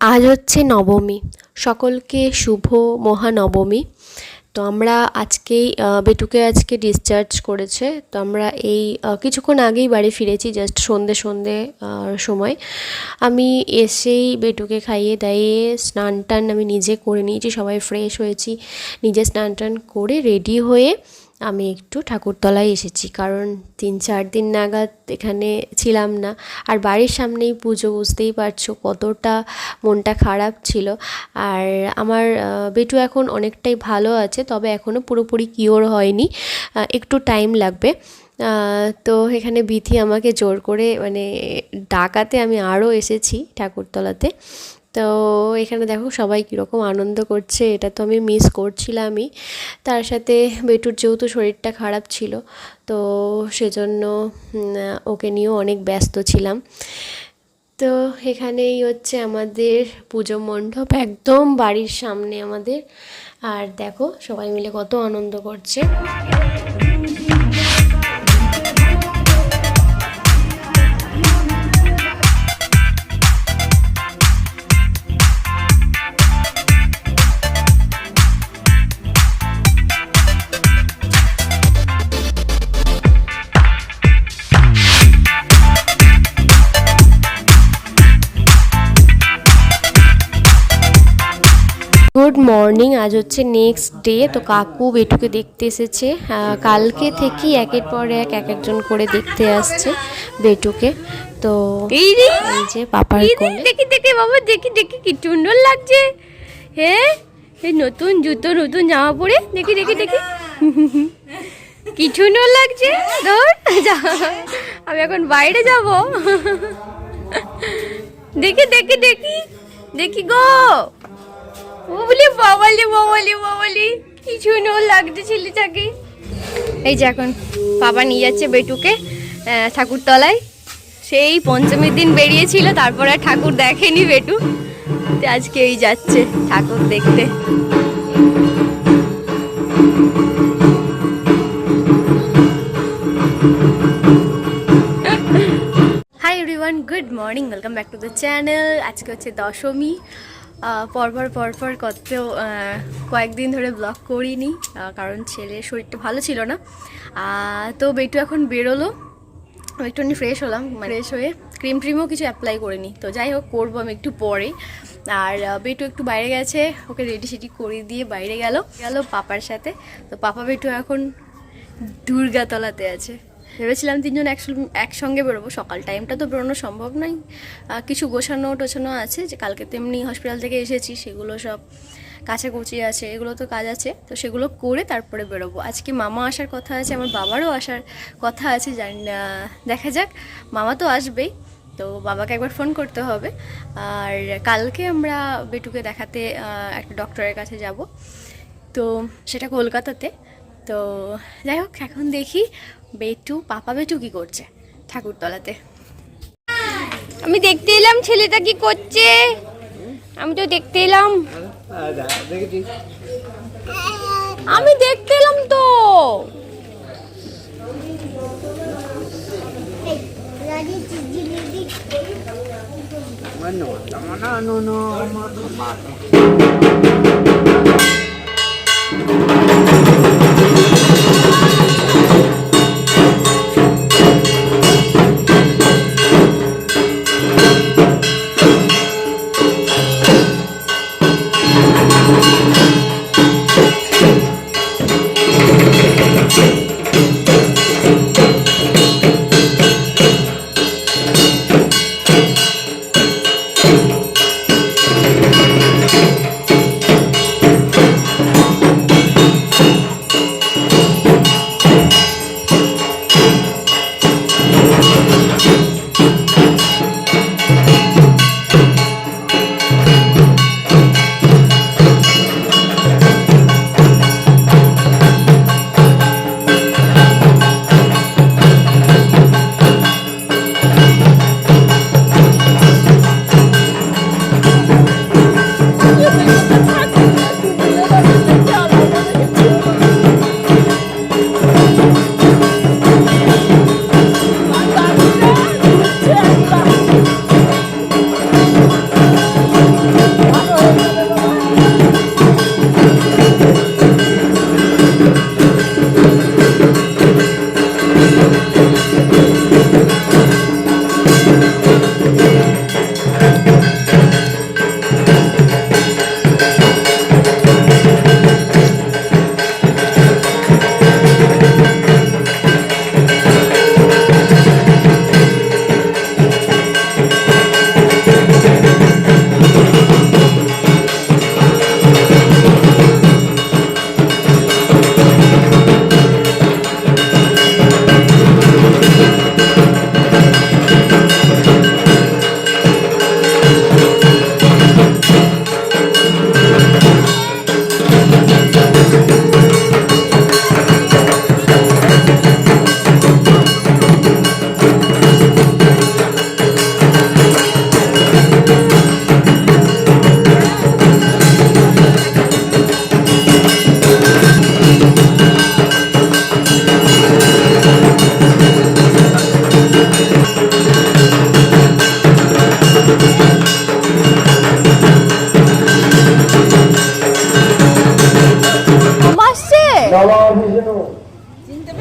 আজ হচ্ছে নবমী। সকলকে শুভ মহানবমী। তো আমরা আজকেই বেটুকে আজকে ডিসচার্জ করেছে। তো আমরা এই কিছুক্ষণ আগেই বাড়ি ফিরেছি জাস্ট সন্ধে সন্ধে সময়। আমি এসেই বেটুকে খাইয়ে দাইয়ে স্নান টান আমি নিজে করে নিয়েছি, সবাই ফ্রেশ হয়েছি। নিজে স্নান টান করে রেডি হয়ে আমি একটু ঠাকুরতলায় এসেছি, কারণ তিন চার দিন নাগাদ এখানে ছিলাম না। আর বাড়ির সামনেই পুজো, বুঝতেই পারছ কতটা মনটা খারাপ ছিল। আর আমার বেটু এখন অনেকটাই ভালো আছে, তবে এখনও পুরোপুরি কিওর হয়নি। একটু টাইম লাগবে। তো এখানে বিথি আমাকে জোর করে মানে ডাকাতে আমি আরও এসেছি ঠাকুরতলাতে। তো এখানে দেখো সবাই কীরকম আনন্দ করছে, এটা তো আমি মিস করছিলামই। তার সাথে বেটুর যেহেতু শরীরটা খারাপ ছিল, তো সেজন্য ওকে নিয়েও অনেক ব্যস্ত ছিলাম। তো এখানেই হচ্ছে আমাদের পুজো মণ্ডপ, একদম বাড়ির সামনে আমাদের। আর দেখো সবাই মিলে কত আনন্দ করছে। গুড মর্নিং আজ হচ্ছে নেক্সট ডে তো কাকু বেটুকে দেখতে এসেছে। কালকে থেকেই একের পর এক এক একজন করে দেখতে আসছে বেটুকে। তো এই যে পাপার কোলে। দেখি দেখি বাবা দেখি দেখি কি সুন্দর লাগছে। হ্যাঁ এই নতুন জুতো নতুন জামা পরে? দেখি দেখি দেখি। কি সুন্দর লাগছে ধর যা। আমি এখন বাইরে যাব। দেখি দেখি দেখি দেখি গো। বলি বাবালি বাবালি বাবালি কি সুন্দর লাগছে ছেলেটাকে। এই যে এখন বাবা নিয়ে যাচ্ছে বেটুকে ঠাকুরতলায় সেই পঞ্চমীর দিন বেরিয়েছিল, তারপরে ঠাকুর দেখেনি বেটু। আজকে এই যাচ্ছে ঠাকুর দেখতে। Hi everyone good morning welcome back to the channel আজকে হচ্ছে দশমী। পরপর পরপর আহ, কয়েকদিন ধরে ব্লগ করিনি কারণ ছেলের শরীরটা ভালো ছিল না। তো বেটু এখন বেরোলো একটুখানি ফ্রেশ হলাম ফ্রেশ হয়ে ক্রিম ট্রিমও কিছু অ্যাপ্লাই করিনি। তো যাই হোক করব আমি একটু পরে। আর বেটু একটু বাইরে গেছে ওকে রেডি সেডি করে দিয়ে বাইরে গেল গেল পাপার সাথে। তো পাপা বেটু এখন দুর্গাতলাতে আছে। ভেবেছিলাম তিনজন একসঙ্গে বেরোবো, সকাল টাইমটা তো বেরোনো সম্ভব নয়। কিছু গোছানো টোছানো আছে, যে কালকে তেমনি হসপিটাল থেকে এসেছি, সেগুলো সব কাছাকুচি আছে, এগুলো তো কাজ আছে, তো সেগুলো করে তারপরে বেরোবো। আজকে মামা আসার কথা আছে, আমার বাবারও আসার কথা আছে জানি না দেখা যাক, মামা তো আসবেই, তো বাবাকে একবার ফোন করতে হবে। আর কালকে আমরা বেটুকে দেখাতে একটা ডক্টরের কাছে যাব। তো সেটা কলকাতাতে। তো যাই হোক এখন দেখি বেটু পাপা বেটু কি করছে ঠাকুরতলাতে। আমি দেখতে এলাম ছেলেটা কি করছে। আমি তো দেখতে এলাম। আমি দেখতে এলাম তো। no, no, no, no, no,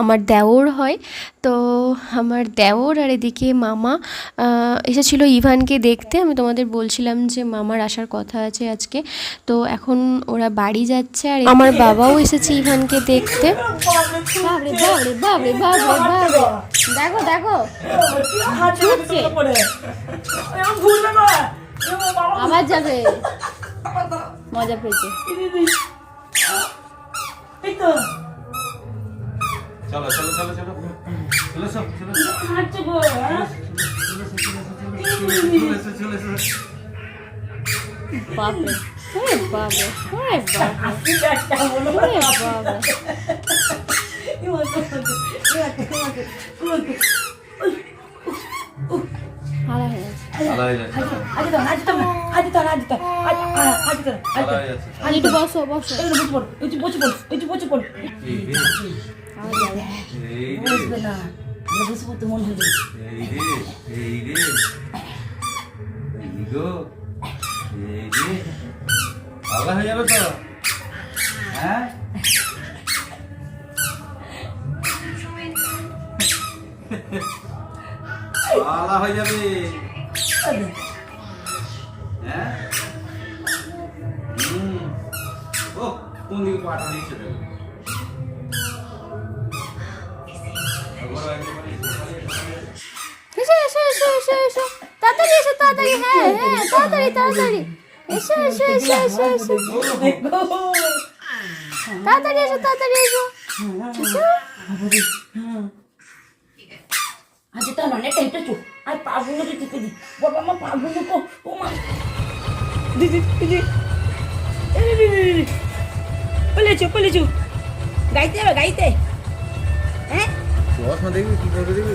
আমার দেওর হয়। তো আমার দেওর আর এদিকে মামা এসেছিল ইভানকে দেখতে। আমি তোমাদের বলছিলাম যে মামার আসার কথা আছে আজকে। তো এখন ওরা বাড়ি যাচ্ছে আর আমার বাবাও এসেছে ইভানকে দেখতে। দেখো দেখো। আবার যাবে। মজা পেয়েছে। চলো চলো চলো চলো চলো সব চলো চলে। বাপরে বাপরে ওরে বাপরে ওরে বাপরে হারা হয়ে গেছে ভালো হয়ে যাচ্ছে ভালো হয়ে যাচ্ছে একটু বসো বসো এই রে, এই রে, এই রে, এই রে। এই গো, এই রে। আলাদা হয়ে যাবে তো তাড়াতাড়ি হ্যাঁ হ্যাঁ তাড়াতাড়ি তাড়াতাড়ি এসো এসো এসো এসো এসো তাড়াতাড়ি এসো তাড়াতাড়ি এসো। এসো। আজ তো অনেক টাইমটা চো আর পাগুলো টিপে দি বাবা মা পাগুলো কো ও মা। দিদি দিদি পলেছো পলেছো গাইতে গাইতে। হ্যাঁ? চশমা দেখবি কি করবে দেখবি?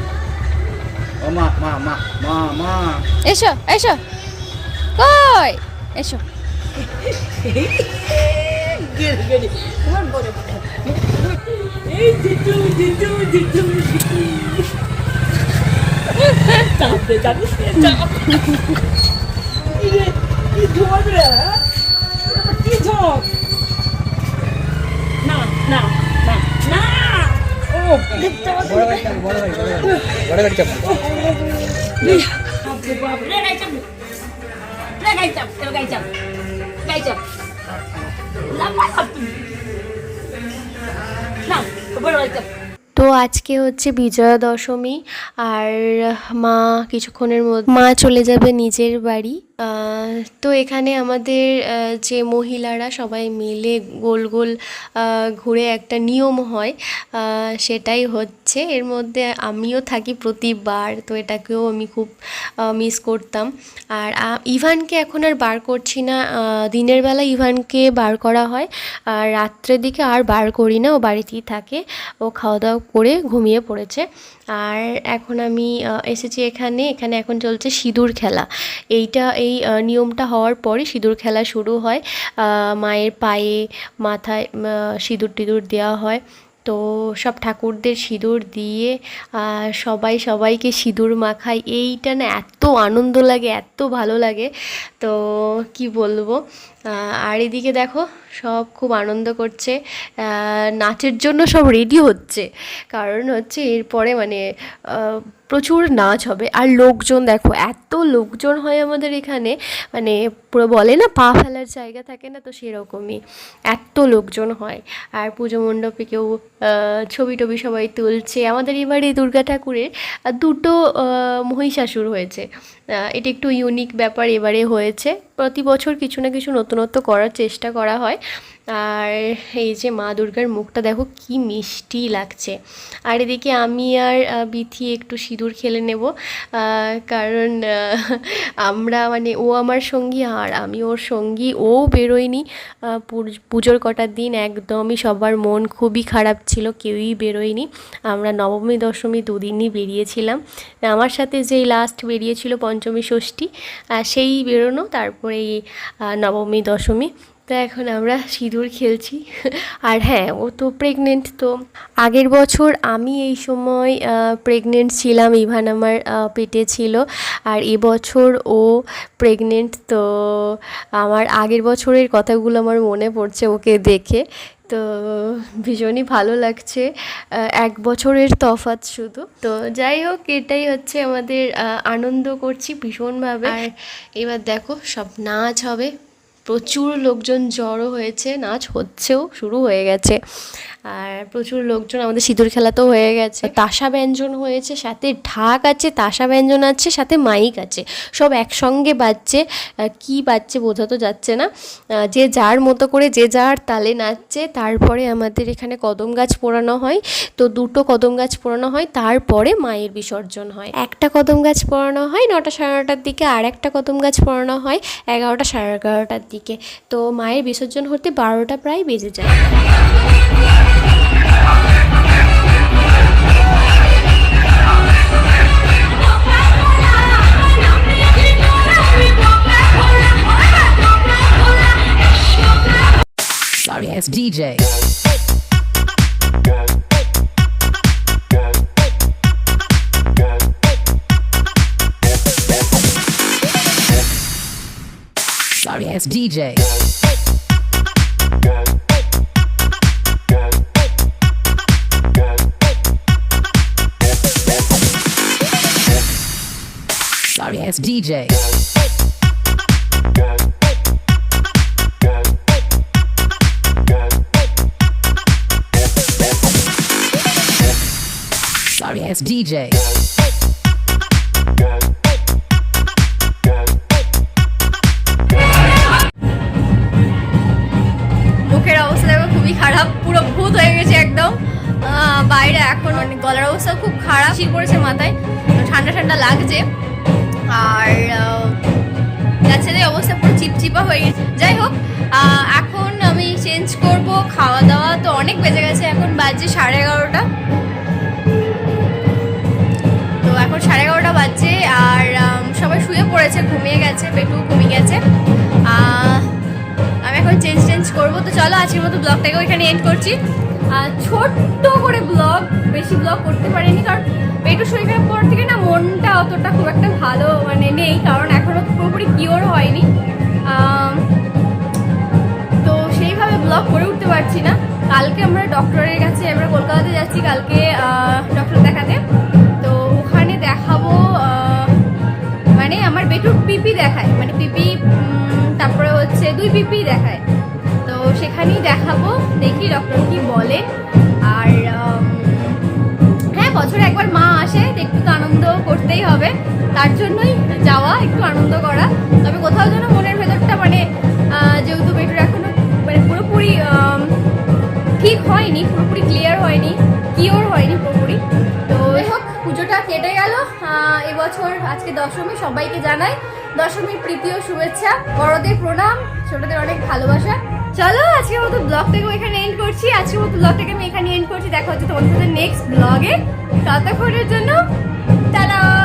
ও মা মা মা মা মা এসো এসো কই এসো না না না না ও বড় গাড়ি বড় গাড়ি তো আজকে হচ্ছে বিজয়া দশমী আর মা কিছুক্ষণের মধ্যে মা চলে যাবে নিজের বাড়ি। তো এখানে আমাদের যে মহিলারা সবাই মিলে গোল গোল ঘুরে একটা নিয়ম হয় সেটাই হচ্ছে। এর মধ্যে আমিও থাকি প্রতিবার, তো এটাকেও আমি খুব মিস করতাম। আর ইভানকে এখন আর বার করছি না দিনের বেলা ইভানকে বার করা হয়, আর রাত্রের দিকে আর বার করি না, ও বাড়িতেই থাকে। ও খাওয়া দাওয়া করে ঘুমিয়ে পড়েছে। আর এখন আমি এসেছি এখানে এখানে এখন চলছে সিঁদুর খেলা। এইটা, এই নিয়মটা হওয়ার পরে সিঁদুর খেলা শুরু হয়। মায়ের পায়ে, মাথায় সিঁদুর টিঁদুর দেওয়া হয়। তো সব ঠাকুরদের সিঁদুর দিয়ে সবাই সবাইকে সিঁদুর মাখায়। এইটা না এত আনন্দ লাগে, এত ভালো লাগে। তো কি বলব? আর এদিকে দেখো, সব খুব আনন্দ করছে। নাচের জন্য সব রেডি হচ্ছে। কারণ হচ্ছে এরপরে মানে প্রচুর নাচ হবে। আর লোকজন দেখো, এত লোকজন হয় আমাদের এখানে। মানে পুরো বলে না, পা ফেলার জায়গা থাকে না তো সেরকমই। এত লোকজন হয়। আর পুজো মণ্ডপে কেউ ছবি টবি সবাই তুলছে। আমাদের এবারে দুর্গা ঠাকুরের দুটো মহিষাসুর হয়েছে। এটা একটু ইউনিক ব্যাপার এবারে হয়েছে। প্রতি বছর কিছু না কিছু নতুনত্ব করার চেষ্টা করা হয়। আর এই যে মা দুর্গার মুখটা দেখো, কি মিষ্টি লাগছে। আর এদিকে আমি আর বিথি একটু সিঁদুর খেলে নেব কারণ আমরা মানে ও আমার সঙ্গী আর আমি ওর সঙ্গী, ও বেরোয়নি পুজোর কটার দিন একদমই সবার মন খুবই খারাপ ছিল, কেউই বেরোয়নি। আমরা নবমী, দশমী দুদিনই বেরিয়েছিলাম। আমার সাথে যেই লাস্ট বেরিয়েছিল পঞ্চমী, ষষ্ঠী সেই বেরোনো তারপরে নবমী, দশমী। তো এখন আমরা সিঁদুর খেলছি। আর হ্যাঁ ও তো প্রেগনেন্ট তো। আগের বছর আমি এই সময় প্রেগনেন্ট ছিলাম, ইভান আমার পেটে ছিল। আর এবছর ও প্রেগনেন্ট তো আমার আগের বছরের কথাগুলো আমার মনে পড়ছে ওকে দেখে। তো ভীষণই ভালো লাগছে এক বছরের তফাৎ শুধু। তো যাই হোক, এটাই হচ্ছে আমাদের আনন্দ করছি ভীষণভাবে। আর এবার দেখো, সব নাচ হবে। প্রচুর লোকজন জড়ো হয়েছে, নাচ হচ্ছেও শুরু হয়ে গেছে। আর প্রচুর লোকজন, আমাদের সিঁদুর খেলাতেও হয়ে গেছে। তাসা ব্যঞ্জন হয়েছে, সাথে ঢাক আছে, তাসা ব্যঞ্জন আছে, সাথে মাইক আছে। সব একসঙ্গে বাজছে। কি বাজছে বোঝা তো যাচ্ছে না। যে যার মতো করে, যে যার তালে নাচছে। তারপরে আমাদের এখানে কদম গাছ পোড়ানো হয়। তো দুটো কদম গাছ পোড়ানো হয়, তারপরে মায়ের বিসর্জন হয়। একটা কদম গাছ পোড়ানো হয় নটা সাড়ে নটার দিকে আর একটা কদম গাছ পোড়ানো হয় এগারোটা সাড়ে এগারোটার দিকে তো মায়ের বিসর্জন হতে বারোটা প্রায় বেজে যায় DJ. dance DJ. Sorry ass DJ. Sorry ass DJ. গেছে একদম। বাইরে এখন মানে গলার অবস্থা খুব খারাপ। শীত পড়েছে মাথায়। ঠান্ডা ঠান্ডা লাগছে। আর বাচ্চাদের অবস্থা পুরো চিপচিপা হয়ে গেছে। যাই হোক এখন আমি চেঞ্জ করব। খাওয়া দাওয়া তো অনেক বেজে গেছে। এখন বাজে সাড়ে এগারোটা। তো এখন সাড়ে এগারোটা বাজছে। আর সবাই শুয়ে পড়েছে। ঘুমিয়ে গেছে। পেটু ঘুমিয়ে গেছে। আমি এখন চেঞ্জ চেঞ্জ করব। তো চলো আজকের মতো ব্লগটাকে এখানে এন্ড করছি। ছোট্ট করে ব্লগ বেশি ব্লগ করতে পারিনি, কারণ পেটু শরীর খারাপ পর থেকে না মনটা অতটা খুব একটা ভালো মানে নেই, কারণ এখনও পুরোপুরি কিওর হয়নি। তো সেইভাবে ব্লগ করে উঠতে পারছি না। কালকে আমরা ডক্টরের কাছে, আমরা কলকাতাতে যাচ্ছি, কালকে ডক্টর দেখাতে। তো ওখানে দেখাবো মানে আমার বেটুর পিপি দেখায় মানে পিপি তারপরে হচ্ছে দুই পিপি দেখায়। সেখানেই দেখাবো, দেখি ডক্টর কি বলে। আর হ্যাঁ বছরে একবার মা আসে, একটু তো আনন্দ করতেই হবে। তার জন্যই যাওয়া, একটু আনন্দ করা। তবে কোথাও যেন মনের ভেতরটা মানে যেহেতু বেটুর এখনও মানে পুরোপুরি ঠিক হয়নি, পুরোপুরি ক্লিয়ার হয়নি কিওর হয়নি পুরোপুরি। তো যাই হোক, পুজোটা কেটে গেল। এবছর আজকে দশমী, সবাইকে জানাই দশমীর প্রীতি ও শুভেচ্ছা। বড়দের প্রণাম, ছোটদের অনেক ভালোবাসা। চলো আজকে মতো ব্লগটাকে এখানে এন্ড করছি। আজকের মতো ব্লগটাকে আমি এখানে এন্ড করছি। দেখা হচ্ছে তোমাদের সাথে নেক্সট ব্লগে। ততক্ষণের জন্য, টাটা!